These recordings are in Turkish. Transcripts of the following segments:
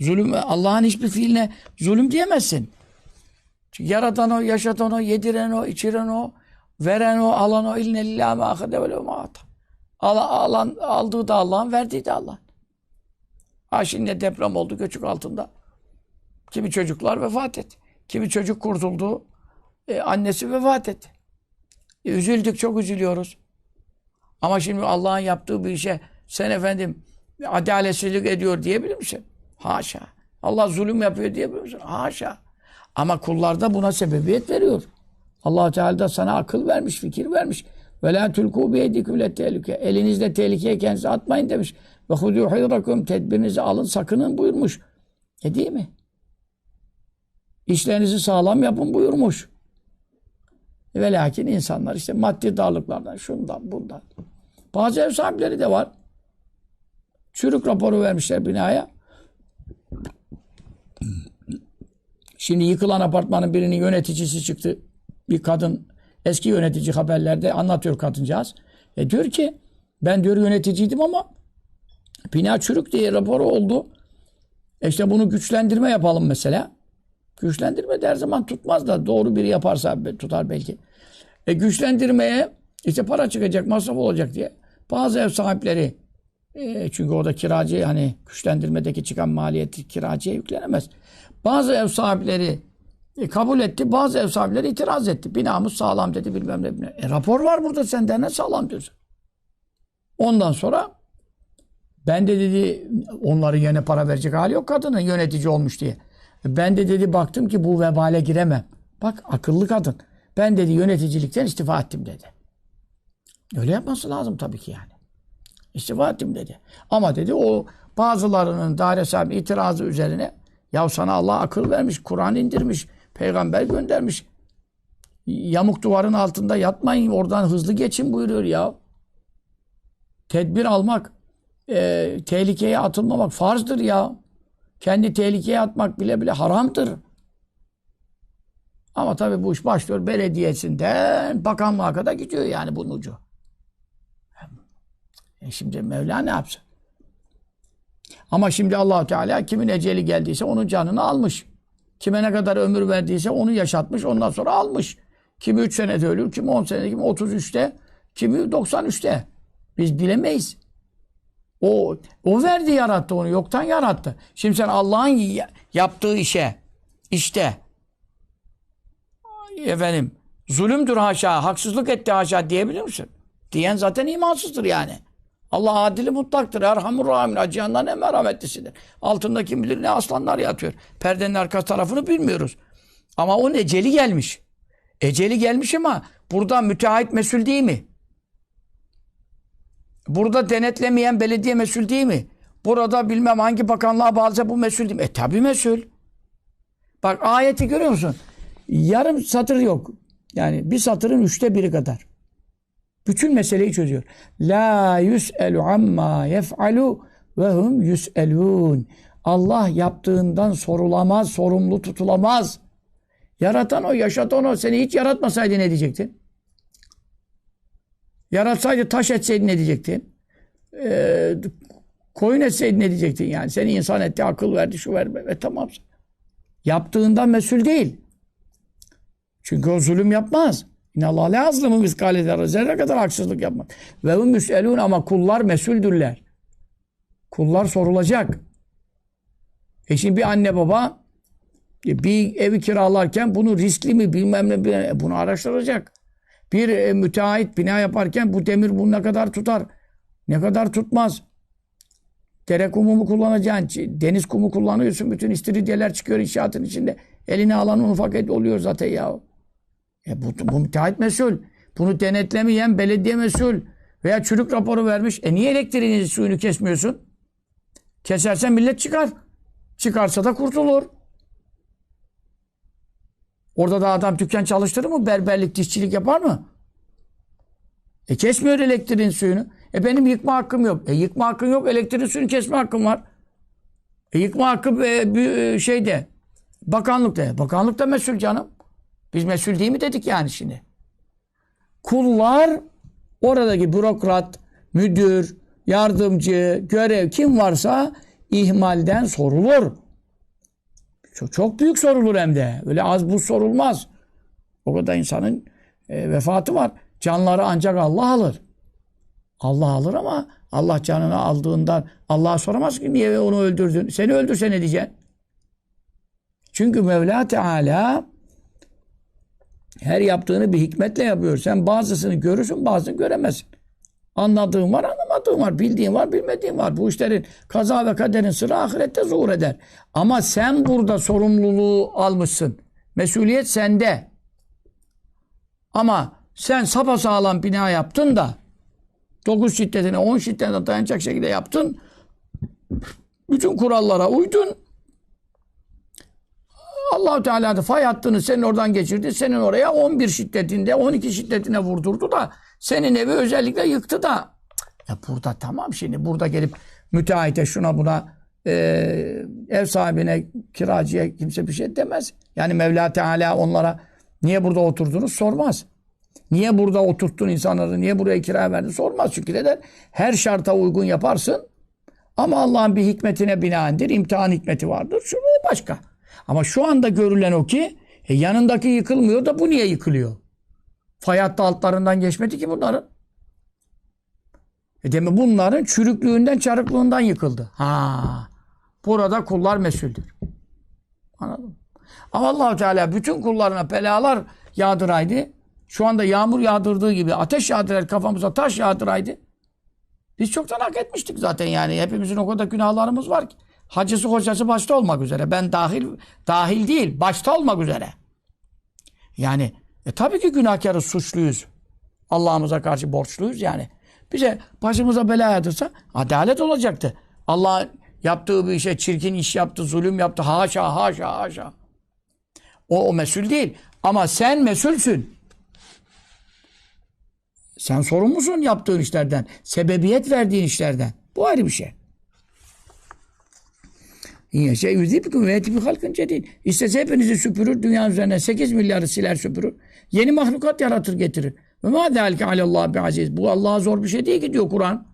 Zulüm, Allah'ın hiçbir fiiline zulüm diyemezsin. Çünkü yaratan o, yaşatan o, yediren o, içiren o, veren o, alan o, iline lillahi ma ahade ve. Alan, alan, aldığı da Allah'ın, verdiği de Allah'ın. Ha şimdi deprem oldu göçük altında. Kimi çocuklar vefat etti. Kimi çocuk kurtuldu. E, annesi vefat etti. E, üzüldük, çok üzülüyoruz. Ama şimdi Allah'ın yaptığı bir işe sen efendim adaletsizlik ediyor diyebilir misin? Haşa. Allah zulüm yapıyor diyebilir misin? Haşa. Ama kullarda buna sebebiyet veriyor. allah Teala da sana akıl vermiş, fikir vermiş. Ve la tulku bi yedikum tehlike. Elinizde tehlikeye kendinizi atmayın demiş. Ve hidrakum tedbirinizi alın, sakının buyurmuş. E değil mi? İşlerinizi sağlam yapın buyurmuş. Ve lakin insanlar işte maddi darlıklardan, şundan, bundan. Bazı ev sahipleri de var. Çürük raporu vermişler binaya. Şimdi yıkılan apartmanın birinin yöneticisi çıktı. Bir kadın, eski yönetici haberlerde anlatıyor kadıncağız. E diyor ki, ben diyor yöneticiydim ama bina çürük diye raporu oldu. E işte bunu güçlendirme yapalım mesela. Güçlendirme de her zaman tutmaz da doğru biri yaparsa tutar belki. E güçlendirmeye işte para çıkacak, masraf olacak diye. Bazı ev sahipleri e, çünkü orada kiracı hani güçlendirmedeki çıkan maliyeti kiracıya yüklenemez. Bazı ev sahipleri e, kabul etti, bazı ev sahipleri itiraz etti. Binamız sağlam dedi bilmem ne. Bilmem. E, rapor var burada senden ne sağlam diyorsun. Ondan sonra ben de dedi onların yerine para verecek hali yok kadının yönetici olmuş diye. Ben de dedi baktım ki bu vebale giremem. Bak akıllı kadın. Ben dedi yöneticilikten istifa ettim dedi. Öyle yapması lazım tabii ki yani. İstifa ettim dedi. Ama dedi o bazılarının daire sahibi itirazı üzerine ya sana Allah akıl vermiş, Kur'an indirmiş, peygamber göndermiş. Yamuk duvarın altında yatmayın, oradan hızlı geçin buyuruyor ya. Tedbir almak, e, tehlikeye atılmamak farzdır ya. Kendi tehlikeye atmak bile bile haramdır. Ama tabii bu iş başlıyor belediyesinden bakanlığa kadar gidiyor yani bunun ucu. E şimdi Mevla ne yapsın? Ama şimdi allah Teala kimin eceli geldiyse onun canını almış. Kime ne kadar ömür verdiyse onu yaşatmış, ondan sonra almış. Kimi 3 senede ölür, kimi 10 senede, kimi 33'te, kimi 93'te. Biz bilemeyiz. O, o verdi yarattı onu. Yoktan yarattı. Şimdi sen Allah'ın yaptığı işe işte efendim zulümdür haşa, haksızlık etti haşa diyebilir misin? Diyen zaten imansızdır yani. Allah adili mutlaktır. Erhamur Rahim. Acıyandan en merhametlisidir. Altında kim bilir ne aslanlar yatıyor. Perdenin arka tarafını bilmiyoruz. Ama onun eceli gelmiş. Eceli gelmiş ama burada müteahhit mesul değil mi? Burada denetlemeyen belediye mesul değil mi? Burada bilmem hangi bakanlığa bağlısa bu mesul değil mi? E tabi mesul. Bak ayeti görüyor musun? Yarım satır yok. Yani bir satırın üçte biri kadar. Bütün meseleyi çözüyor. La yus'elu amma yef'alu ve hum yus'elun. Allah yaptığından sorulamaz, sorumlu tutulamaz. Yaratan o, yaşatan o. Seni hiç yaratmasaydı ne diyecektin? Yaratsaydı taş etseydi ne diyecektin? Ee, koyun etseydi ne diyecektin yani? Seni insan etti, akıl verdi, şu verme ve tamam. Yaptığından mesul değil. Çünkü o zulüm yapmaz. İnallah la azlımı miskale. Zerre kadar haksızlık yapmaz. Ve hum müselun ama kullar mesuldürler. Kullar sorulacak. E şimdi bir anne baba e, bir evi kiralarken bunu riskli mi bilmem ne bilmem, bunu araştıracak. Bir e, müteahhit bina yaparken bu demir bunu ne kadar tutar? Ne kadar tutmaz? Dere kumu mu kullanacaksın? Deniz kumu kullanıyorsun. Bütün istiridyeler çıkıyor inşaatın içinde. Eline alan ufak et oluyor zaten ya. E bu, bu müteahhit mesul. Bunu denetlemeyen belediye mesul. Veya çürük raporu vermiş. E niye elektriğini suyunu kesmiyorsun? Kesersen millet çıkar. Çıkarsa da kurtulur. Orada da adam dükkan çalıştırır mı? Berberlik, dişçilik yapar mı? E kesmiyor elektriğin suyunu. E benim yıkma hakkım yok. E yıkma hakkın yok. Elektriğin suyunu kesme hakkım var. E yıkma hakkı e, bir şeyde. Bakanlıkta. Bakanlık da mesul canım. Biz mesul değil mi dedik yani şimdi. Kullar oradaki bürokrat, müdür, yardımcı, görev kim varsa ihmalden sorulur. Çok, çok büyük sorulur hem de. Öyle az bu sorulmaz. O kadar insanın e, vefatı var. Canları ancak Allah alır. Allah alır ama Allah canını aldığından Allah'a soramaz ki niye onu öldürdün? Seni öldürse ne diyeceksin? Çünkü Mevla Teala her yaptığını bir hikmetle yapıyor. Sen bazısını görürsün, bazısını göremezsin. Anladığın var, anlamadığın var. Bildiğin var, bilmediğin var. Bu işlerin kaza ve kaderin sırrı ahirette zuhur eder. Ama sen burada sorumluluğu almışsın. Mesuliyet sende. Ama sen sapasağlam bina yaptın da 9 şiddetine 10 şiddetine dayanacak şekilde yaptın. Bütün kurallara uydun. Allahu Teala da fay hattını senin oradan geçirdi. Senin oraya 11 şiddetinde 12 şiddetine vurdurdu da senin evi özellikle yıktı da. Ya burada tamam şimdi burada gelip müteahhite şuna buna e, ev sahibine kiracıya kimse bir şey demez. Yani Mevla Teala onlara niye burada oturdunuz sormaz. Niye burada oturttun insanları, niye buraya kira verdin sormaz. Çünkü neden? Her şarta uygun yaparsın. Ama Allah'ın bir hikmetine binaendir. imtihan hikmeti vardır. Şu bu başka. Ama şu anda görülen o ki e, yanındaki yıkılmıyor da bu niye yıkılıyor? Fay hattı altlarından geçmedi ki bunların. E demek bunların çürüklüğünden, çarıklığından yıkıldı. Ha. Burada kullar mesuldür. Anladın? Ama allah Teala bütün kullarına belalar yağdıraydı. Şu anda yağmur yağdırdığı gibi ateş yağdıraydı, kafamıza taş yağdıraydı. Biz çoktan hak etmiştik zaten yani. Hepimizin o kadar günahlarımız var ki. Hacısı hocası başta olmak üzere. Ben dahil dahil değil, başta olmak üzere. Yani e, tabii ki günahkarız, suçluyuz. Allah'ımıza karşı borçluyuz yani. Bize başımıza bela yatırsa adalet olacaktı. Allah yaptığı bir işe çirkin iş yaptı, zulüm yaptı. Haşa, haşa, haşa. O, o mesul değil. Ama sen mesulsün. Sen sorumlusun yaptığın işlerden. Sebebiyet verdiğin işlerden. Bu ayrı bir şey. Şey yüzübüküm ve eti bir halkın cedid. İstese hepinizi süpürür. Dünya üzerine 8 milyarı siler süpürür. Yeni mahlukat yaratır getirir. Ve ma zâlike alallah bi aziz. Bu Allah'a zor bir şey değil ki diyor Kur'an.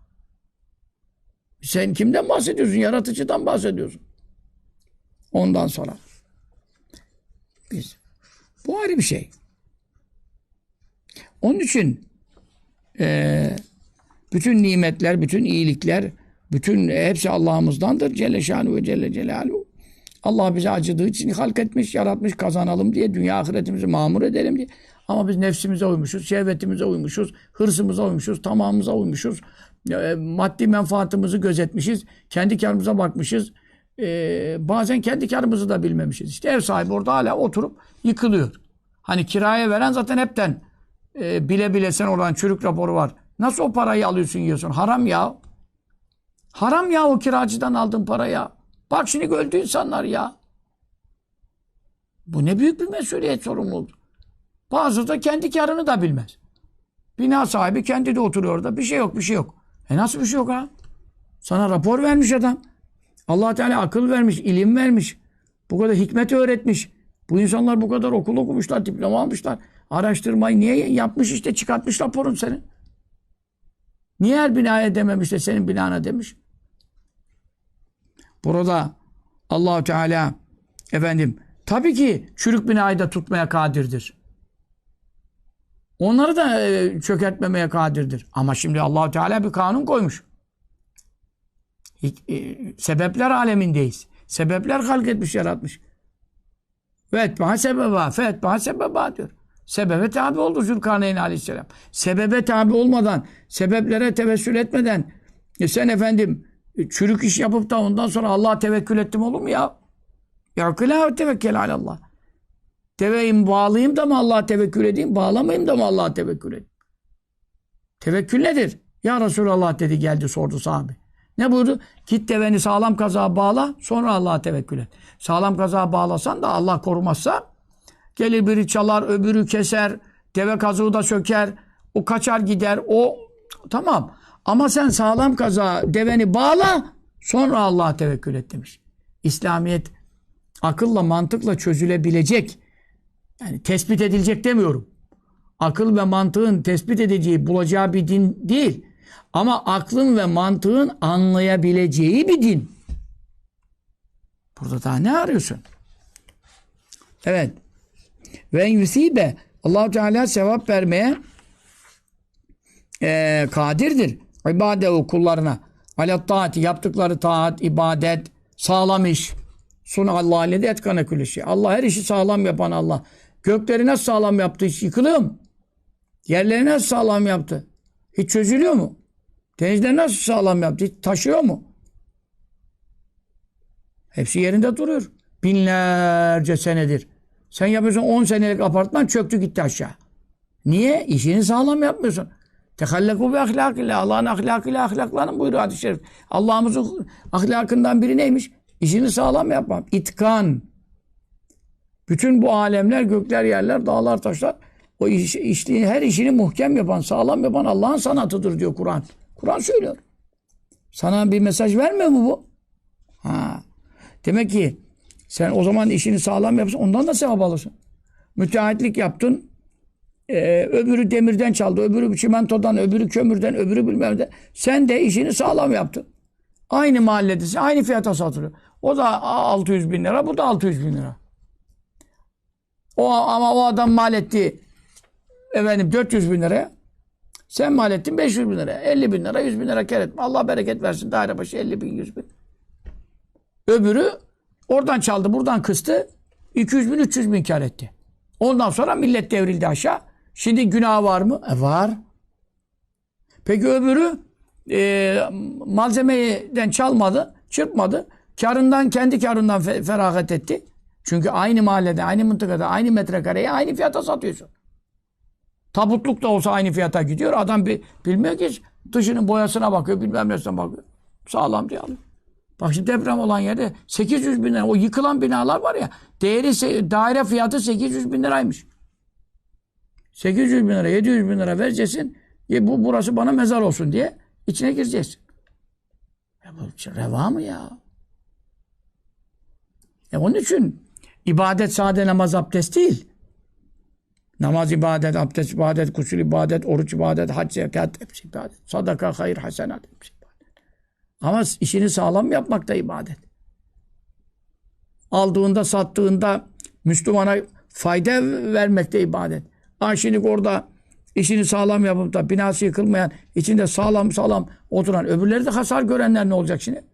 Sen kimden bahsediyorsun? Yaratıcıdan bahsediyorsun. Ondan sonra. Biz. Bu ayrı bir şey. Onun için e, bütün nimetler, bütün iyilikler, bütün hepsi Allah'ımızdandır. Celle şanu ve Celle Celaluhu. Allah bize acıdığı için halk etmiş, yaratmış, kazanalım diye, dünya ahiretimizi mamur edelim diye. Ama biz nefsimize uymuşuz, şehvetimize uymuşuz, hırsımıza uymuşuz, tamamımıza uymuşuz, e, maddi menfaatımızı gözetmişiz, kendi karımıza bakmışız. E, bazen kendi karımızı da bilmemişiz. İşte ev sahibi orada hala oturup yıkılıyor. Hani kiraya veren zaten hepten e, bile bile sen oradan çürük raporu var. Nasıl o parayı alıyorsun yiyorsun? Haram ya. Haram ya o kiracıdan aldığın para ya. Bak şimdi öldü insanlar ya. Bu ne büyük bir mesuliyet sorumluluğu. Bazı da kendi karını da bilmez. Bina sahibi kendi de oturuyor orada. Bir şey yok, bir şey yok. E nasıl bir şey yok ha? Sana rapor vermiş adam. allah Teala akıl vermiş, ilim vermiş. Bu kadar hikmet öğretmiş. Bu insanlar bu kadar okul okumuşlar, diploma almışlar. Araştırmayı niye yapmış işte çıkartmış raporun senin. Niye her binaya dememiş de senin binana demiş? Burada Allahu Teala efendim tabii ki çürük binayı da tutmaya kadirdir. Onları da e, çökertmemeye kadirdir. Ama şimdi Allahu Teala bir kanun koymuş. E, sebepler alemindeyiz. Sebepler halk etmiş, yaratmış. Ve etbaha sebeba, fe etbaha sebeba diyor. Sebebe tabi oldu Zülkarneyn aleyhisselam. Sebebe tabi olmadan, sebeplere tevessül etmeden e sen efendim çürük iş yapıp da ondan sonra Allah'a tevekkül ettim olur mu ya? Ya kıla tevekkül Allah. Deveyim bağlayayım da mı Allah'a tevekkül edeyim? Bağlamayayım da mı Allah'a tevekkül edeyim? Tevekkül nedir? Ya Resulallah dedi geldi sordu sahabe. Ne buyurdu? Git deveni sağlam kazağa bağla sonra Allah'a tevekkül et. Sağlam kazağa bağlasan da Allah korumazsa gelir biri çalar öbürü keser deve kazığı da söker o kaçar gider o tamam ama sen sağlam kazağa deveni bağla sonra Allah'a tevekkül et demiş. İslamiyet akılla mantıkla çözülebilecek yani tespit edilecek demiyorum. Akıl ve mantığın tespit edeceği, bulacağı bir din değil. Ama aklın ve mantığın anlayabileceği bir din. Burada daha ne arıyorsun? Evet. Ve yusibe Allahu Teala sevap vermeye e, kadirdir. İbadehu kullarına. Alet taati yaptıkları taat, ibadet, sağlam iş. Sun Allah ledi etkane külü şey. Allah her işi sağlam yapan Allah. Gökleri nasıl sağlam yaptı? Hiç yıkılıyor mu? Yerleri nasıl sağlam yaptı? Hiç çözülüyor mu? Denizleri nasıl sağlam yaptı? Hiç taşıyor mu? Hepsi yerinde duruyor. Binlerce senedir. Sen yapıyorsun 10 senelik apartman çöktü gitti aşağı. Niye? İşini sağlam yapmıyorsun. Tehalleku bi ahlakillah. Allah'ın ahlakıyla ahlaklanın buyuruyor hadis-i şerif. Allah'ımızın ahlakından biri neymiş? İşini sağlam yapmak. İtkan. Bütün bu alemler, gökler, yerler, dağlar, taşlar o iş, işliğin, her işini muhkem yapan, sağlam yapan Allah'ın sanatıdır diyor Kur'an. Kur'an söylüyor. Sana bir mesaj vermiyor mu bu? Ha. Demek ki sen o zaman işini sağlam yapsın, ondan da sevap alırsın. Müteahhitlik yaptın, ee, öbürü demirden çaldı, öbürü çimentodan, öbürü kömürden, öbürü bilmem ne. Sen de işini sağlam yaptın. Aynı mahalledesin, aynı fiyata satılıyor. O da 600 bin lira, bu da 600 bin lira. O, ama o adam mal etti efendim 400 bin liraya. Sen mal ettin 500 bin liraya. 50 bin lira, 100 bin lira kar etme. Allah bereket versin. Daire başı 50 bin, 100 bin. Öbürü oradan çaldı, buradan kıstı. 200 bin, 300 bin kar etti. Ondan sonra millet devrildi aşağı. Şimdi günah var mı? E var. Peki öbürü e, malzemeden çalmadı, çırpmadı. Karından, kendi karından fe, feragat etti. Çünkü aynı mahallede, aynı mıntıkada, aynı metrekareye aynı fiyata satıyorsun. Tabutluk da olsa aynı fiyata gidiyor. Adam bir, bilmiyor ki dışının boyasına bakıyor, bilmem nesine bakıyor. Sağlam diye alıyor. Bak şimdi deprem olan yerde 800 bin lira, o yıkılan binalar var ya, değeri, daire fiyatı 800 bin liraymış. 800 bin lira, 700 bin lira vereceksin, e bu burası bana mezar olsun diye içine gireceksin. Ya bu reva mı ya? E onun için ibadet sade namaz abdest değil. Namaz ibadet, abdest ibadet, kusül ibadet, oruç ibadet, hac zekat hepsi ibadet. Sadaka, hayır, hasenat hepsi ibadet. Ama işini sağlam yapmak da ibadet. Aldığında, sattığında Müslümana fayda vermek de ibadet. Aşinik orada işini sağlam yapıp da binası yıkılmayan, içinde sağlam sağlam oturan, öbürleri de hasar görenler ne olacak şimdi?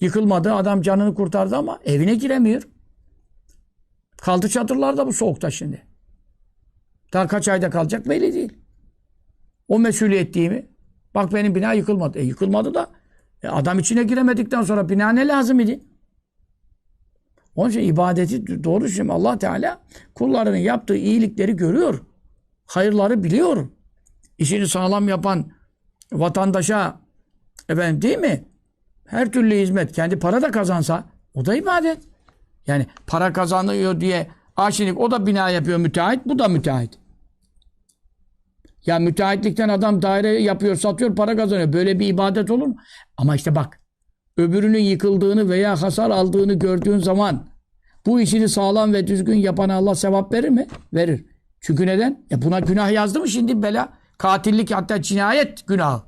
Yıkılmadı, adam canını kurtardı ama evine giremiyor. Kaldı çadırlarda bu soğukta şimdi. Daha kaç ayda kalacak belli değil. O mesuliyet değil mi? Bak benim bina yıkılmadı. E yıkılmadı da e, adam içine giremedikten sonra bina ne lazım idi? Onun için ibadeti doğru şimdi Allah Teala kullarının yaptığı iyilikleri görüyor. Hayırları biliyor. İşini sağlam yapan vatandaşa efendim değil mi? Her türlü hizmet kendi para da kazansa o da ibadet. Yani para kazanıyor diye aşinik o da bina yapıyor müteahhit bu da müteahhit. Ya müteahhitlikten adam daire yapıyor, satıyor, para kazanıyor. Böyle bir ibadet olur mu? Ama işte bak, öbürünün yıkıldığını veya hasar aldığını gördüğün zaman bu işini sağlam ve düzgün yapan Allah sevap verir mi? Verir. Çünkü neden? E buna günah yazdı mı şimdi bela? Katillik hatta cinayet günahı.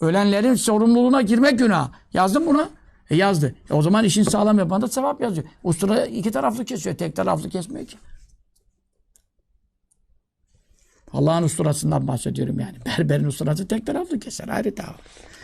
Ölenlerin sorumluluğuna girmek günah. Yazdın buna. E yazdı. E o zaman işin sağlam yapan da sevap yazıyor. Ustura iki taraflı kesiyor. Tek taraflı kesmiyor ki. Allah'ın usturasından bahsediyorum yani. Berberin usturası tek taraflı keser. Ayrı dava.